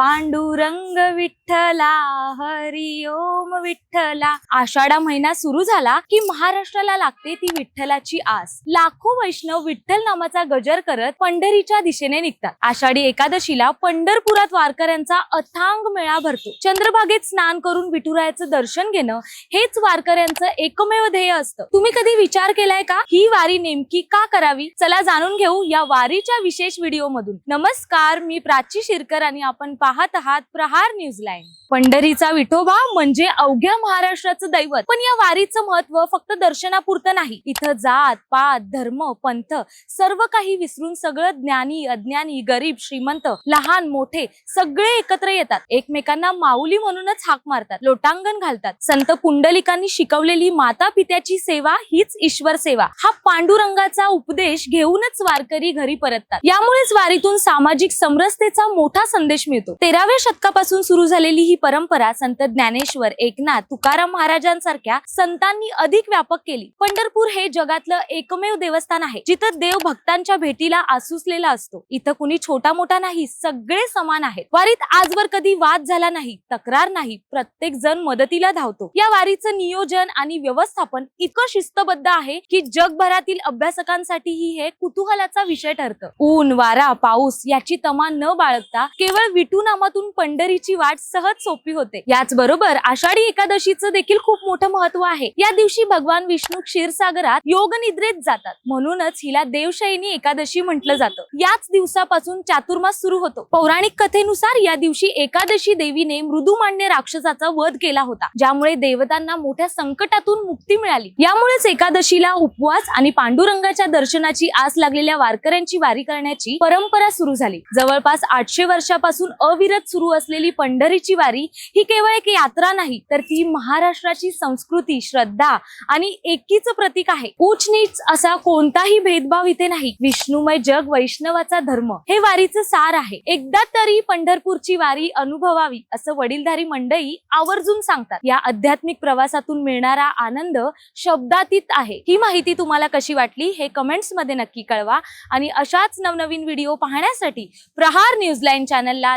पांडुरंग विठ्ठला हरी ओम विठ्ठला. आषाढा महिना सुरू झाला की महाराष्ट्राला लागते ती विठ्ठलाची आस. लाखो वैष्णव विठ्ठल नामाचा गजर करत पंढरीच्या दिशेने निघतात. आषाढी एकादशीला पंढरपुरात वारकऱ्यांचा अथांग मेळा भरतो. चंद्रभागेत स्नान करून विठुरायाचं दर्शन घेणं हेच वारकऱ्यांचं एकमेव ध्येय असतं. तुम्ही कधी विचार केलाय का? ही वारी नेमकी का करावी? चला जाणून घेऊ या वारीच्या विशेष व्हिडिओ मधून नमस्कार मी प्राची शिरकर आणि आपण पाहत आहात प्रहार न्यूज लाईन. पंढरीचा विठोबा म्हणजे अवघ्या महाराष्ट्राचं दैवत. पण या वारीचं महत्त्व फक्त दर्शनापुरतं नाही. इथं जात पात धर्म पंथ सर्व काही विसरून सगळं ज्ञानी अज्ञानी गरीब श्रीमंत लहान मोठे सगळे एकत्र येतात. एकमेकांना माऊली म्हणूनच हाक मारतात लोटांगण घालतात. संत पुंडलिकांनी शिकवलेली माता पित्याची सेवा हीच ईश्वर सेवा. हा पांडुरंगाचा उपदेश घेऊनच वारकरी घरी परततात. यामुळेच वारीतून सामाजिक समरसतेचा मोठा संदेश मिळतो. तेराव्या शतकापासून सुरू झालेली ही परंपरा संत ज्ञानेश्वर एकनाथ तुकाराम महाराजांसारख्या संतांनी अधिक व्यापक केली. पंढरपूर हे जगातलं एकमेव देवस्थान आहे जिथं देव भक्तांच्या भेटीला आसुसलेला असतो. इथं कुणी छोटा मोठा नाही सगळे समान आहेत. वारीत आजवर कधी वाद झाला नाही तक्रार नाही प्रत्येक जण मदतीला धावतो. या वारीचं नियोजन आणि व्यवस्थापन इतकं शिस्तबद्ध आहे की जगभरातील अभ्यासकांसाठीही हे कुतूहलाचा विषय ठरतं. ऊन वारा पाऊस याची तमा न बाळगता केवळ विटू नामातून पंढरीची वाट सहज सोपी होते. याच बरोबर आषाढी एकादशीचं देखील खूप मोठं महत्त्व आहे. या दिवशी भगवान विष्णू क्षीरसागरात योग निद्रेत जातात. म्हणूनच हिला देवशयनी एकादशी म्हटलं जातं. याच दिवसापासून चातुर्मास सुरू होतो. पौराणिक कथेनुसार या दिवशी एकादशी देवीने मृदुमान्य राक्षसाचा वध केला होता ज्यामुळे देवतांना मोठ्या संकटातून मुक्ती मिळाली. यामुळेच एकादशीला उपवास आणि पांडुरंगाच्या दर्शनाची आस लागलेल्या वारकऱ्यांची वारी करण्याची परंपरा सुरू झाली. जवळपास आठशे वर्षापासून अविरत सुरू असलेली पंढरीची वारी ही केवळ एक यात्रा नाही तर ती महाराष्ट्राची संस्कृती श्रद्धा आणि एकीचं प्रतीक आहे. ऊच नीच असा कोणताही भेदभाव इथे नाही. विष्णुमय जग वैष्णवाचा धर्म हे वारीचं सार आहे. एकदा तरी पंढरपूरची वारी अनुभवावी असं वडीलधारी मंडळी आवर्जून सांगतात. या आध्यात्मिक प्रवासातून मिळणारा आनंद शब्दातीत आहे. ही माहिती तुम्हाला कशी वाटली हे कमेंट्समध्ये नक्की कळवा. आणि अशाच नवनवीन व्हिडिओ पाहण्यासाठी प्रहार न्यूज लाईन चॅनलला